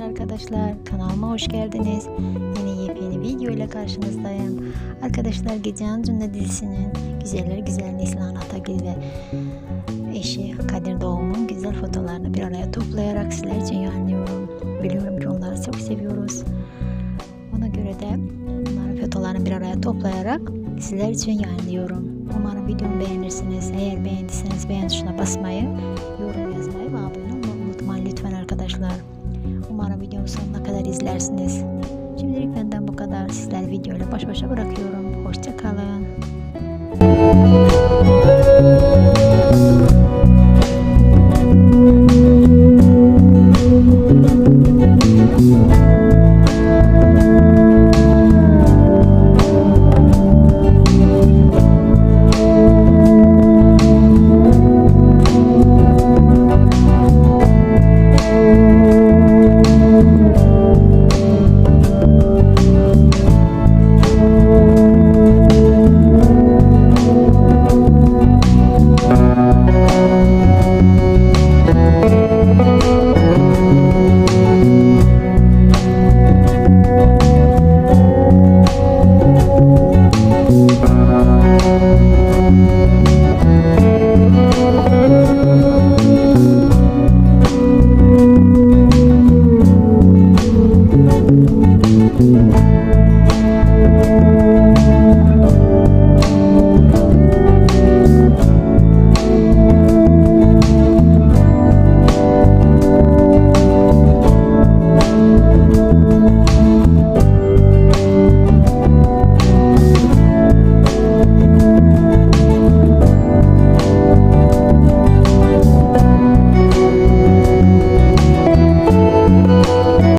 lütfen arkadaşlar. Kanalıma hoş geldiniz. Yine yepyeni video ile karşınızdayım. Arkadaşlar Gecehan Cünde dizisinin Güzeller Güzel Neslihan Atagül ve eşi Kadir Doğum'un güzel fotolarını bir araya toplayarak sizler için yayınlıyorum. Biliyorum ki onları çok seviyoruz. Ona göre de onların fotolarını bir araya toplayarak sizler için yayınlıyorum. Umarım videomu beğenirsiniz. Eğer beğendiyseniz beğen tuşuna basmayı, yorum yazmayı ve abone olmayı arkadaşlar. Umarım videomu sonuna kadar izlersiniz. Şimdilik benden bu kadar. Sizler videoyla baş başa bırakıyorum. Hoşçakalın.